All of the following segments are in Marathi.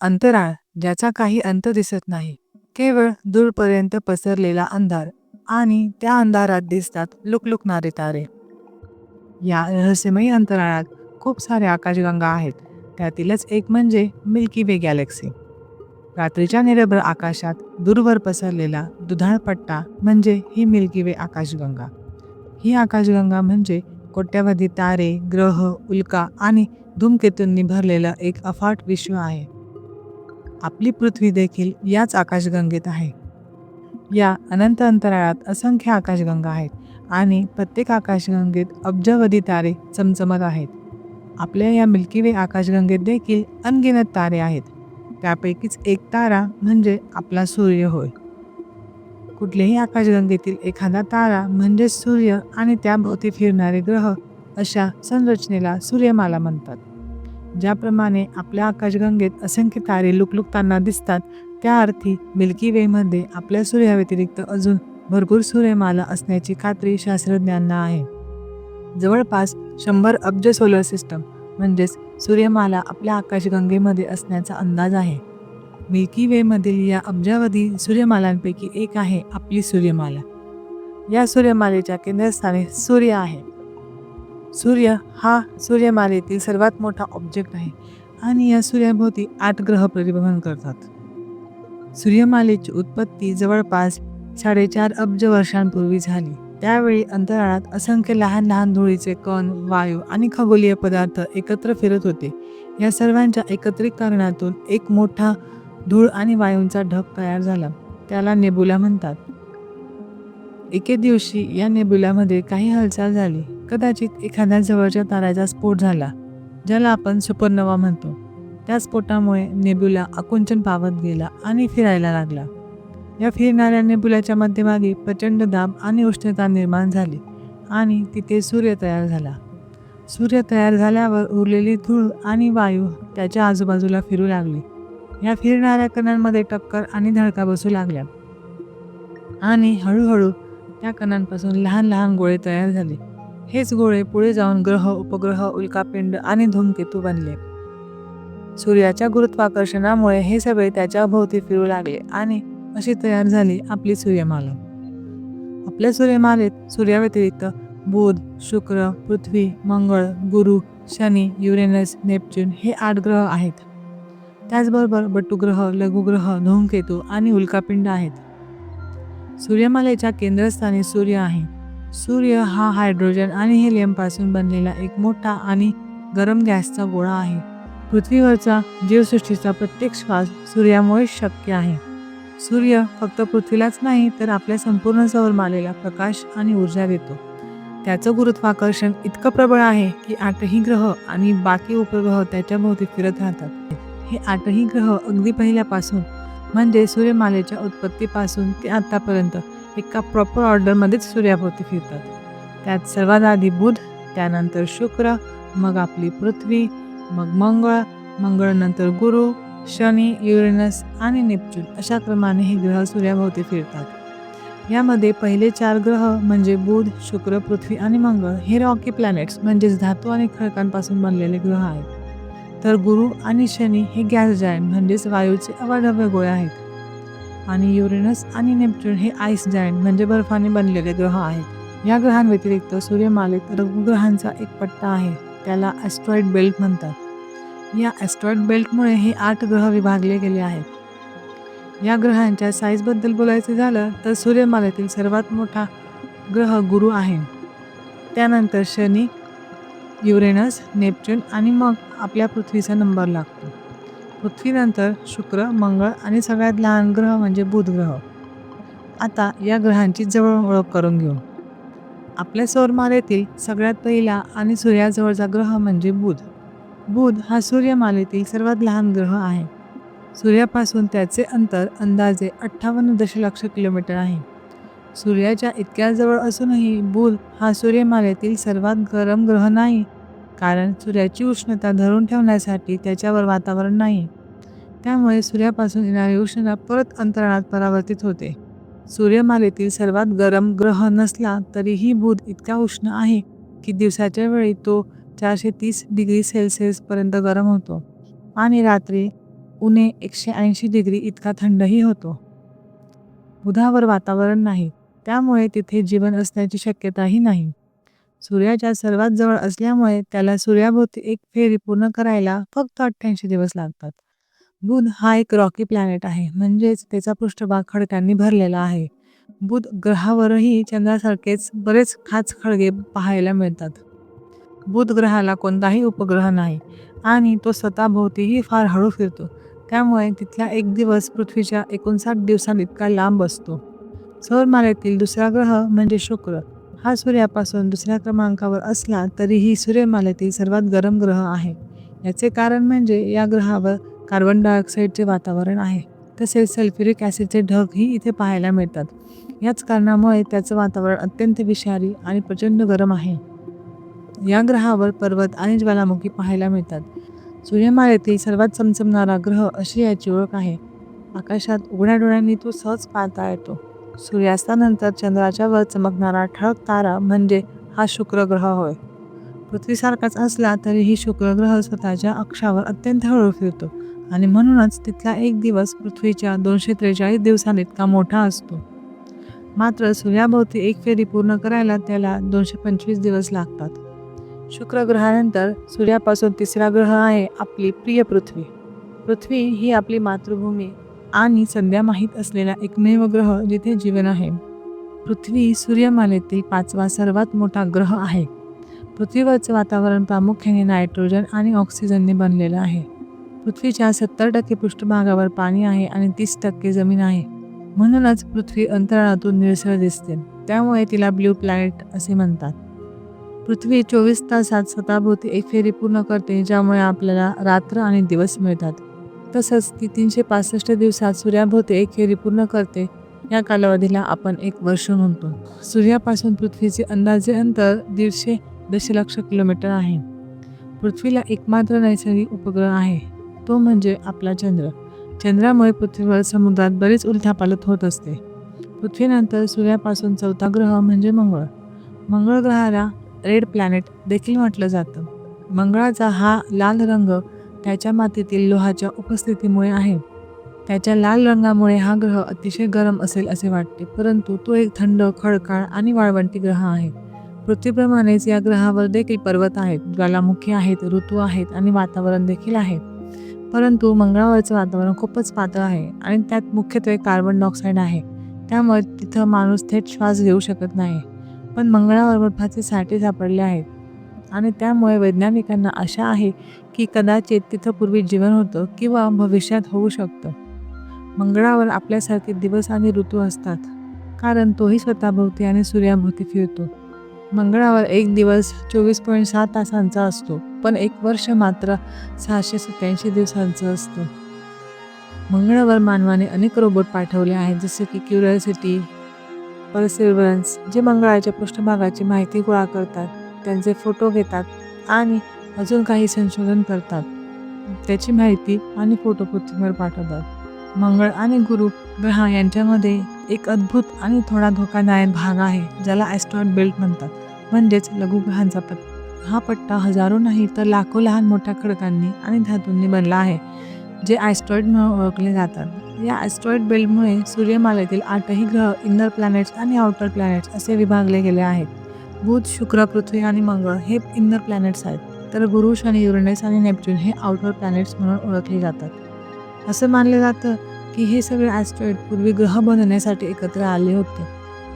अंतराळ ज्याचा काही अंत दिसत नाही केवळ दूरपर्यंत पसरलेला अंधार आणि त्या अंधारात दिसतात लुकलुकणारे तारे. या रहस्यमयी अंतराळात खूप साऱ्या आकाशगंगा आहेत त्यातीलच एक म्हणजे मिल्की वे गॅलेक्सी. रात्रीच्या निरभ्र आकाशात दूरवर पसरलेला दुधाळ पट्टा म्हणजे ही मिल्की वे आकाशगंगा. ही आकाशगंगा म्हणजे कोट्यावधी तारे ग्रह उल्का आणि धूमकेतूंनी भरलेलं एक अफाट विश्व आहे. आपली पृथ्वी देखील याच आकाशगंगेत आहे. या अनंत अंतराळात असंख्य आकाशगंगा आहेत आणि प्रत्येक आकाशगंगेत अब्जावधी तारे चमचमत आहेत. आपल्या या मिल्की वे आकाशगंगेत देखील अनगिनत तारे आहेत. त्यापैकीच एक तारा म्हणजे आपला सूर्य होय. कुठल्याही आकाशगंगेतील एखादा तारा म्हणजे सूर्य आणि त्याभोवती फिरणारे ग्रह अशा संरचनेला सूर्यमाला म्हणतात. ज्याप्रमाणे आपल्या आकाशगंगेत असंख्य तारे लुकलुकताना दिसतात त्या अर्थी मिल्की वेमध्ये आपल्या सूर्याव्यतिरिक्त अजून भरपूर सूर्यमाला असण्याची खात्री शास्त्रज्ञांना आहे. जवळपास शंभर अब्ज सोलर सिस्टम म्हणजेच सूर्यमाला आपल्या आकाशगंगेमध्ये असण्याचा अंदाज आहे. मिल्की वेमधील या अब्जावधी सूर्यमालांपैकी एक आहे आपली सूर्यमाला. या सूर्यमालेच्या केंद्रस्थानी सूर्य आहे. सूर्य हा सूर्यमालेतील सर्वात मोठा ऑब्जेक्ट आहे आणि या सूर्याभोवती आठ ग्रह परिभ्रमण करतात. सूर्यमालेची उत्पत्ती जवळपास साडेचार अब्ज वर्षांपूर्वी झाली. त्यावेळी अंतराळात असंख्य लहान लहान धुळीचे कण वायू आणि खगोलीय पदार्थ एकत्र फिरत होते. या सर्वांच्या एकत्रीकरणातून एक मोठा धूळ आणि वायूंचा ढग तयार झाला. त्याला नेबुला म्हणतात. एके दिवशी या नेबुलामध्ये काही हालचाल झाली. कदाचित एखाद्या जवळच्या ताऱ्याचा स्फोट झाला ज्याला आपण सुपरनवा म्हणतो. त्या स्फोटामुळे नेब्युला आकुंचन पावत गेला आणि फिरायला लागला. या फिरणाऱ्या नेबुलाच्या मध्यभागी प्रचंड दाब आणि उष्णता निर्माण झाली आणि तिथे सूर्य तयार झाला. सूर्य तयार झाल्यावर उरलेली धूळ आणि वायू त्याच्या आजूबाजूला फिरू लागली. या फिरणाऱ्या कणांमध्ये टक्कर आणि धडका बसू लागल्या. आणि हळूहळू त्या कणांपासून लहान लहान गोळे तयार झाले. हेच गोळे पुढे जाऊन ग्रह उपग्रह उल्कापिंड आणि धूमकेतू बनले. सूर्याच्या गुरुत्वाकर्षणामुळे हे सगळे त्याच्या भोवती फिरू लागले आणि अशी तयार झाली आपली सूर्यमाला. आपल्या सूर्यमालेत सूर्याव्यतिरिक्त बुध शुक्र पृथ्वी मंगळ गुरु शनी युरेनस नेपच्यून हे आठ ग्रह आहेत. त्याचबरोबर बटुग्रह लघुग्रह धूमकेतू आणि उल्कापिंड आहेत. सूर्यमालेच्या केंद्रस्थानी सूर्य आहे. सूर्य हा हायड्रोजन आणि हेलियमपासून बनलेला एक मोठा आणि गरम गॅसचा गोळा आहे. पृथ्वीवरचा जीवसृष्टीचा प्रत्येक श्वास सूर्यामुळेच शक्य आहे. सूर्य फक्त पृथ्वीलाच नाही तर आपल्या संपूर्ण सौरमालेला प्रकाश आणि ऊर्जा देतो. त्याचं गुरुत्वाकर्षण इतकं प्रबळ आहे की आठही ग्रह आणि बाकी उपग्रह त्याच्या भोवती फिरत राहतात. हे आठही ग्रह अगदी पहिल्यापासून म्हणजे सूर्यमालेच्या उत्पत्तीपासून ते आतापर्यंत एका प्रॉपर ऑर्डरमध्येच सूर्याभोवती फिरतात. त्यात सर्वात आधी बुध त्यानंतर शुक्र मग आपली पृथ्वी मग मंगळ मंगळनंतर गुरु शनी युरेनस आणि नेपच्यून अशा क्रमाने हे ग्रह सूर्याभोवती फिरतात. यामध्ये पहिले चार ग्रह म्हणजे बुध शुक्र पृथ्वी आणि मंगळ हे रॉकी प्लॅनेट्स म्हणजेच धातू आणि खडकांपासून बनलेले ग्रह आहेत. तर गुरु आणि शनी हे गॅस जायंट म्हणजेच वायूचे अवाढव्य गोळे आहेत. आणि युरेनस आणि नेपच्यून हे आईस जायंट म्हणजे बर्फाने बनलेले ग्रह आहेत. या ग्रहांव्यतिरिक्त सूर्यमालेत रघुग्रहांचा एक पट्टा आहे त्याला ॲस्ट्रॉइड बेल्ट म्हणतात. या ॲस्ट्रॉइड बेल्टमुळे हे आठ ग्रह विभागले गेले आहेत. या ग्रहांच्या साईजबद्दल बोलायचं झालं तर सूर्यमालेतील सर्वात मोठा ग्रह गुरु आहे. त्यानंतर शनी युरेनस नेपच्यून आणि मग आपल्या पृथ्वीचा नंबर लागतो. पृथ्वीनंतर शुक्र मंगळ आणि सगळ्यात लहान ग्रह म्हणजे बुध ग्रह. आता या ग्रहांची जवळ ओळख करून घेऊ. आपल्या सौरमालेतील सगळ्यात पहिला आणि सूर्याजवळचा ग्रह म्हणजे बुध. बुध हा सूर्यमालेतील सर्वात लहान ग्रह आहे. सूर्यापासून त्याचे अंतर अंदाजे अठ्ठावन्न दशलक्ष किलोमीटर आहे. सूर्याच्या इतक्या जवळ असूनही बुध हा सूर्यमालेतील सर्वात गरम ग्रह नाही कारण सूर्याची उष्णता धरून ठेवण्यासाठी त्याच्यावर वातावरण नाही. त्यामुळे सूर्यापासून येणारी उष्णता परत अंतराळात परावर्तित होते. सूर्यमालेतील सर्वात गरम ग्रह नसला तरीही बुध इतका उष्ण आहे की दिवसाच्या वेळी तो चारशे तीस डिग्री सेल्सिअसपर्यंत गरम होतो आणि रात्री उणे एकशे ऐंशी डिग्री इतका थंडही होतो. बुधावर वातावरण नाही त्यामुळे तिथे जीवन असण्याची शक्यताही नाही. सूर्याच्या सर्वात जवळ असल्यामुळे त्याला सूर्याभोवती एक फेरी पूर्ण करायला फक्त अठ्ठ्याऐंशी दिवस लागतात. बुध हा एक रॉकी प्लॅनेट आहे. म्हणजेच त्याचा पृष्ठभाग खडकांनी भरलेला आहे. बुध ग्रहावरही चंद्रासारखेच बरेच खाच खळगे पाहायला मिळतात. बुध ग्रहाला कोणताही उपग्रह नाही आणि तो स्वतःभोवतीही फार हळू फिरतो. त्यामुळे तिथला एक दिवस पृथ्वीच्या एकोणसाठ दिवसांइतका लांब असतो. सौरमालेतील दुसरा ग्रह म्हणजे शुक्र. हा सूर्यापासून दुसऱ्या क्रमांकावर असला तरीही सूर्यमालेतील सर्वात गरम ग्रह आहे. याचे कारण म्हणजे या ग्रहावर कार्बन डायऑक्साईडचे वातावरण आहे. तसेच सल्फ्युरिक ॲसिडचे ढगही इथे पाहायला मिळतात. याच कारणामुळे त्याचं वातावरण अत्यंत विषारी आणि प्रचंड गरम आहे. या ग्रहावर पर्वत आणि ज्वालामुखी पाहायला मिळतात. सूर्यमालेतील सर्वात चमचमणारा ग्रह अशी याची ओळख आहे. आकाशात उघड्या डोळ्यांनी तो सहज पाहता येतो. सूर्यास्तानंतर चंद्राच्या वर चमकणारा ठळक तारा म्हणजे हा शुक्र ग्रह होय. पृथ्वीसारखाच असला तरीही शुक्र ग्रह स्वतःच्या अक्षावर अत्यंत हळू फिरतो. आणि म्हणूनच तिथला एक दिवस पृथ्वीच्या दोनशे त्रेचाळीस दिवसांइतका मोठा असतो. मात्र सूर्याभोवती एक फेरी पूर्ण करायला त्याला दोनशे पंचवीस दिवस लागतात. शुक्र ग्रहानंतर सूर्यापासून तिसरा ग्रह आहे आपली प्रिय पृथ्वी. पृथ्वी ही आपली मातृभूमी आणि सध्या माहीत असलेला एकमेव ग्रह जिथे जीवन आहे. पृथ्वी सूर्यमालेतील पाचवा सर्वात मोठा ग्रह आहे. पृथ्वीवरचं वातावरण प्रामुख्याने नायट्रोजन आणि ऑक्सिजनने बनलेलं आहे. पृथ्वीच्या सत्तर टक्के पृष्ठभागावर पाणी आहे आणि तीस टक्के जमीन आहे. म्हणूनच पृथ्वी अंतराळातून निळसळ दिसते. त्यामुळे तिला ब्ल्यू प्लॅनेट असे म्हणतात. पृथ्वी चोवीस तासात स्वतःभोवती एक फेरी पूर्ण करते ज्यामुळे आपल्याला रात्र आणि दिवस मिळतात. तसंच ती तीनशे पासष्ट दिवसात सूर्याभोवती एक फेरी पूर्ण करते. या कालावधीला आपण एक वर्ष म्हणतो. सूर्यापासून पृथ्वीचे अंदाजे अंतर दीडशे दशलक्ष किलोमीटर आहे. पृथ्वीला एकमात्र नैसर्गिक उपग्रह आहे. तो म्हणजे आपला चंद्र. चंद्रामुळे पृथ्वीवर समुद्रात बरीच उलथापालत होत असते. पृथ्वीनंतर सूर्यापासून चौथा ग्रह म्हणजे मंगळ. मंगळ ग्रहाला रेड प्लॅनेट देखील म्हटलं जातं. मंगळाचा हा लाल रंग त्याच्या मातीतील लोहाच्या उपस्थितीमुळे आहे. त्याच्या लाल रंगामुळे हा ग्रह अतिशय गरम असेल असे वाटते परंतु तो एक थंड खडकाळ आणि वाळवंटी ग्रह आहे. पृथ्वीप्रमाणेच या ग्रहावर देखील पर्वत आहेत ज्वालामुखी आहेत ऋतू आहेत आणि वातावरण देखील आहे. परंतु मंगळावरचं वातावरण खूपच पातळ आहे आणि त्यात मुख्यत्वे कार्बन डायऑक्साईड आहे. त्यामुळे तिथं माणूस थेट श्वास घेऊ शकत नाही. पण मंगळावर बर्फाचे साठे सापडले आहेत. आणि त्यामुळे वैज्ञानिकांना आशा आहे की कदाचित तिथं पूर्वी जीवन होतं किंवा भविष्यात होऊ शकतं. मंगळावर आपल्यासारखे दिवस आणि ऋतू असतात. कारण तोही स्वतःभोवती आणि सूर्याभोवती फिरतो. मंगळावर एक दिवस चोवीस पॉईंट सहा तासांचा असतो पण एक वर्ष मात्र सहाशे सत्याऐंशी दिवसांचं असतं. मंगळावर मानवाने अनेक रोबोट पाठवले आहेत जसे की क्युरियोसिटी परसिव्हरन्स जे मंगळाच्या पृष्ठभागाची माहिती गोळा करतात त्यांचे फोटो घेतात आणि अजून काही संशोधन करतात. त्याची माहिती आणि फोटो पृथ्वीवर पाठवतात. मंगळ आणि गुरु ग्रह यांच्यामध्ये एक अद्भुत आणि थोडा धोकादायक भाग आहे ज्याला ॲस्ट्रॉइड बेल्ट म्हणतात. म्हणजेच लघुग्रहांचा पट्टा हा पट्टा हजारो नाही तर लाखो लहान मोठ्या खडकांनी आणि धातूंनी बनला आहे जे ॲस्ट्रॉइड म्हणून ओळखले जातात. या ॲस्ट्रॉइड बेल्टमुळे सूर्यमालेतील आठही ग्रह इनर प्लॅनेट्स आणि आउटर प्लॅनेट्स असे विभागले गेले आहेत. बुध शुक्र पृथ्वी आणि मंगळ हे इनर प्लॅनेट्स आहेत तर गुरु शनी युरेनस आणि नेपच्यून हे आउटर प्लॅनेट्स म्हणून ओळखले जातात. असं मानलं जातं की हे सगळे ॲस्ट्रॉइड पूर्वी ग्रह बनवण्यासाठी एकत्र आले होते.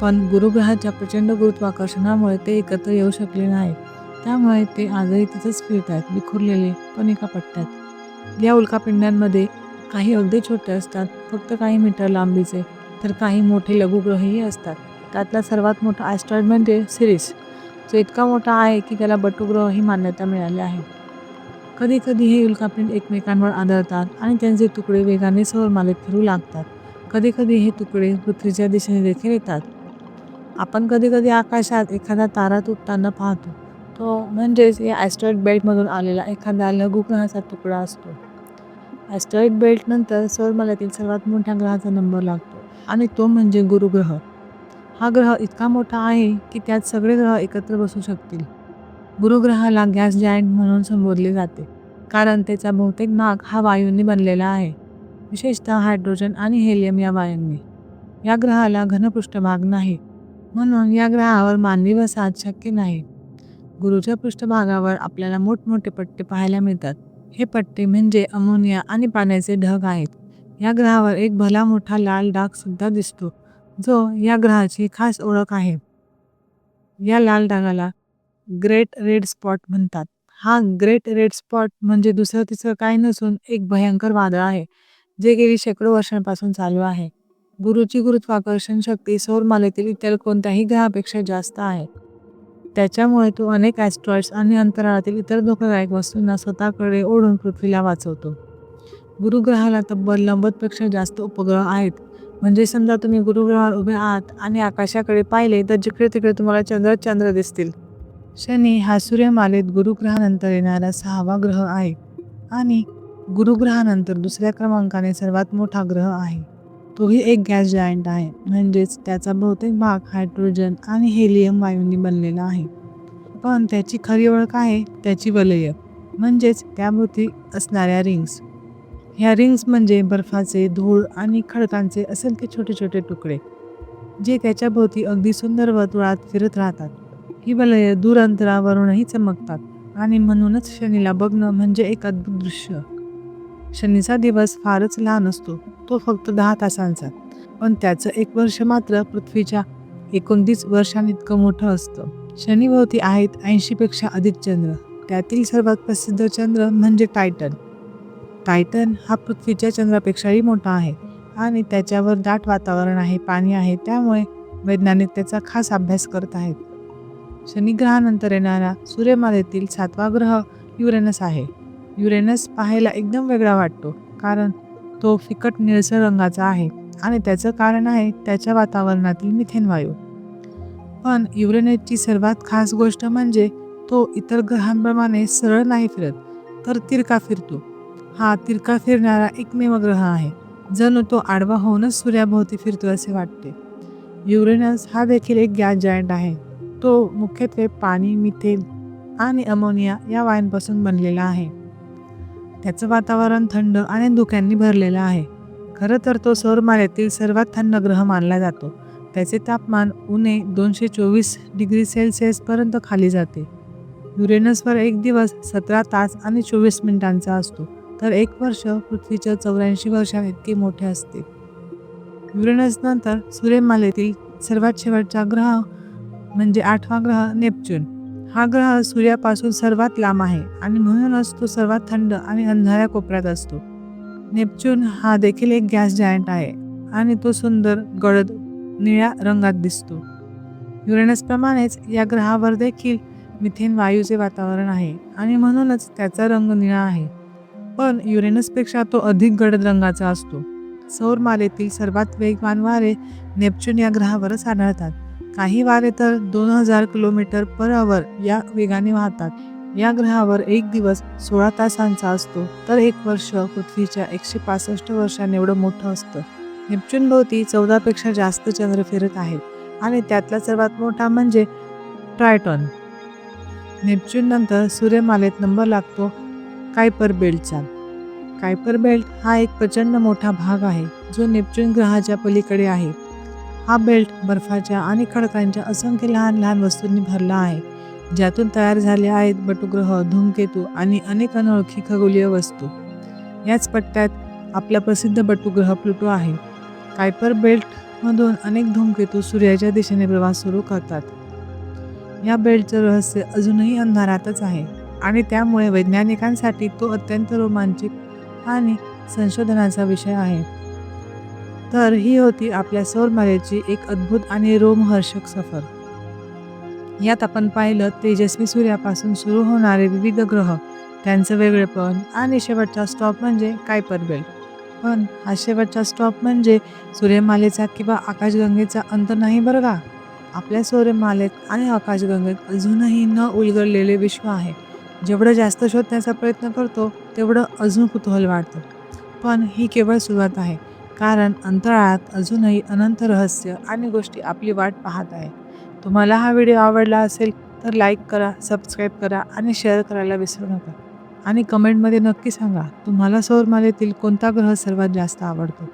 पण गुरुग्रहाच्या प्रचंड गुरुत्वाकर्षणामुळे ते एकत्र येऊ शकले नाही. त्यामुळे ते आजही तिथंच फिरत आहेत विखुरलेले पण एका पट्ट्यात. या उल्कापिंडांमध्ये काही अगदी छोटे असतात फक्त काही मीटर लांबीचे तर काही मोठे लघुग्रहही असतात. त्यातला सर्वात मोठा ॲस्ट्रॉइड म्हणजे सिरीस जो इतका मोठा आहे की त्याला बटुग्रह ही मान्यता मिळाली आहे. कधी कधी हे उल्कापिंड एकमेकांवर आदळतात आणि त्यांचे तुकडे वेगाने सौरमालेत फिरू लागतात. कधी कधी हे तुकडे पृथ्वीच्या दिशेने देखील येतात. आपण कधी कधी आकाशात एखादा तारा तुटताना पाहतो. तो म्हणजेच या ॲस्ट्रॉइड बेल्टमधून आलेला एखादा लघुग्रहाचा तुकडा असतो. ॲस्ट्रॉइड बेल्टनंतर सौरमालेतील सर्वात मोठ्या ग्रहाचा नंबर लागतो आणि तो म्हणजे गुरुग्रह. हा ग्रह इतका मोठा आहे की त्यात सगळे ग्रह एकत्र बसू शकतील. गुरुग्रहाला गॅस जायंट म्हणून संबोधले जाते. कारण त्याचा बहुतेक भाग हा वायूंनी बनलेला आहे. विशेषतः हायड्रोजन आणि हेलियम या वायूंनी. या ग्रहाला घन पृष्ठभाग नाही. म्हणून या ग्रहावर मानवी वसाहत शक्य नाही. गुरुच्या पृष्ठभागावर आपल्याला मोठमोठे पट्टे पाहायला मिळतात. हे पट्टे म्हणजे अमोनिया आणि पाण्याचे ढग आहेत. या ग्रहावर एक भला मोठा लाल डाग सुद्धा दिसतो जो या ग्रहाची खास ओळख आहे. या लाल डागाला ग्रेट रेड स्पॉट म्हणतात. हा ग्रेट रेड स्पॉट म्हणजे दुसरं तिसरं काय नसून एक भयंकर वादळ आहे जे गेली शेकडो वर्षांपासून चालू आहे. गुरुची गुरुत्वाकर्षण शक्ती सौरमालेतील इतर कोणत्याही ग्रहापेक्षा जास्त आहे. त्याच्यामुळे तो अनेक ॲस्ट्रॉइड्स आणि अंतराळातील इतर धोकादायक वस्तूंना स्वतःकडे ओढून पृथ्वीला वाचवतो. गुरुग्रहाला तब्बल नव्वदपेक्षा जास्त उपग्रह आहेत. म्हणजे समजा तुम्ही गुरुग्रहावर उभे आहात आणि आकाशाकडे पाहिले तर जिकडे तिकडे तुम्हाला चंद्र चंद्र दिसतील. शनी हा सूर्यमालेत गुरुग्रहानंतर येणारा सहावा ग्रह आहे. आणि गुरुग्रहानंतर दुसऱ्या क्रमांकाने सर्वात मोठा ग्रह आहे. तोही एक गॅस जायंट आहे. म्हणजेच त्याचा बहुतेक भाग हायड्रोजन आणि हेलियम वायूंनी बनलेला आहे. पण त्याची खरी ओळख आहे? त्याची वलय. म्हणजेच त्याभोवती असणाऱ्या रिंग्स ह्या रिंग्स म्हणजे बर्फाचे धूळ आणि खडकांचे असंख्य छोटे छोटे तुकडे जे त्याच्या भोवती अगदी सुंदर वर्तुळात फिरत राहतात. ही वलय दूर अंतरावरूनही चमकतात आणि म्हणूनच शनीला बघणं म्हणजे एक अद्भुत दृश्य. शनीचा दिवस फारच लहान असतो. तो फक्त दहा तासांचा. पण त्याचं एक वर्ष मात्र पृथ्वीच्या एकोणतीस वर्षांइतकं मोठं असतं. शनीभोवती आहेत ऐंशीपेक्षा अधिक चंद्र. त्यातील सर्वात प्रसिद्ध चंद्र म्हणजे टायटन. टायटन हा पृथ्वीच्या चंद्रापेक्षाही मोठा आहे आणि त्याच्यावर दाट वातावरण आहे पाणी आहे त्यामुळे वैज्ञानिक त्याचा खास अभ्यास करत आहेत. शनिग्रहानंतर येणारा सूर्यमालेतील सातवा ग्रह युरेनस आहे. युरेनस पाहायला एकदम वेगळा वाटतो कारण तो फिकट निळसर रंगाचा आहे आणि त्याचं कारण आहे त्याच्या वातावरणातील मिथेन वायू. पण युरेनसची सर्वात खास गोष्ट म्हणजे तो इतर ग्रहांप्रमाणे सरळ नाही फिरत तर तिरका फिरतो. हा तिरका फिरणारा एकमेव ग्रह आहे जणू तो आडवा होऊनच सूर्याभोवती फिरतो असे वाटते. युरेनस हा देखील एक गॅस जायंट आहे. तो मुख्यत्वे पाणी मिथेन आणि अमोनिया या वायूंपासून बनलेला आहे. त्याचं वातावरण थंड आणि धुक्यांनी भरलेलं आहे. खरं तर तो सौरमालेतील सर्वात थंड ग्रह मानला जातो. त्याचे तापमान उणे दोनशे चोवीस डिग्री सेल्सिअसपर्यंत खाली जाते. युरेनसवर एक दिवस सतरा तास आणि चोवीस मिनिटांचा असतो. तर एक वर्ष पृथ्वीच्या चौऱ्याऐंशी वर्षांइतके मोठे असते. युरेनसनंतर सूर्यमालेतील सर्वात शेवटचा ग्रह म्हणजे आठवा ग्रह नेपच्यून. हा ग्रह सूर्यापासून सर्वात लांब आहे आणि म्हणूनच तो सर्वात थंड आणि अंधाऱ्या कोपऱ्यात असतो. नेपच्यून हा देखील एक गॅस जायंट आहे आणि तो सुंदर गडद निळ्या रंगात दिसतो. युरेनसप्रमाणेच या ग्रहावर देखील मिथेन वायूचे वातावरण आहे आणि म्हणूनच त्याचा रंग निळा आहे. पण युरेनसपेक्षा तो अधिक गडद रंगाचा असतो. सौरमालेतील सर्वात वेगवान वारे नेपच्यून या ग्रहावरच आढळतात. काही वारे तर दोन हजार किलोमीटर पर आवर या वेगाने वाहतात. या ग्रहावर एक दिवस सोळा तासांचा असतो. तर एक वर्ष पृथ्वीच्या एकशे पासष्ट वर्षाने एवढं मोठं असतं. नेपच्यून भोवती चौदापेक्षा जास्त चंद्र फिरत आहेत. आणि त्यातला सर्वात मोठा म्हणजे ट्रायटॉन. नेपच्यून नंतर सूर्यमालेत नंबर लागतो कायपर बेल्टचा. कायपर बेल्ट हा एक प्रचंड मोठा भाग आहे जो नेपच्यून ग्रहाच्या पलीकडे आहे. हा बेल्ट बर्फाच्या आणि खडकांच्या असंख्य लहान लहान वस्तूंनी भरला आहे. ज्यातून तयार झाले आहेत बटुग्रह धूमकेतू आणि अनेक अनोळखी खगोलीय वस्तू. याच पट्ट्यात आपला प्रसिद्ध बटुग्रह प्लुटो आहे. कायपर बेल्टमधून अनेक धूमकेतू सूर्याच्या दिशेने प्रवास सुरू करतात. या बेल्टचं रहस्य अजूनही अंधारातच आहे आणि त्यामुळे वैज्ञानिकांसाठी तो अत्यंत रोमांचित आणि संशोधनाचा विषय आहे. तर ही होती आपल्या सौरमालेची एक अद्भुत आणि रोमहर्षक सफर. यात आपण पाहिलं तेजस्वी सूर्यापासून सुरू होणारे विविध ग्रह त्यांचं वेगळेपण आणि शेवटचा स्टॉप म्हणजे कायपर बेल्ट पण हा शेवटचा स्टॉप म्हणजे सूर्यमालेचा किंवा आकाशगंगेचा अंत नाही बरं का? आपल्या सूर्यमालेत आणि आकाशगंगेत अजूनही न उलगडलेले विश्व आहे. जेवढं जास्त शोधण्याचा प्रयत्न करतो तेवढं अजून कुतूहल वाढतं. पण ही केवळ सुरुवात आहे. कारण अंतराळात अजूनही अनंत रहस्य आणि गोष्टी आपली वाट पाहत आहे. तुम्हाला हा व्हिडिओ आवडला असेल तर लाईक करा सबस्क्राईब करा आणि शेअर करायला विसरू नका. आणि कमेंटमध्ये नक्की सांगा तुम्हाला सौरमालेतील कोणता ग्रह सर्वात जास्त आवडतो?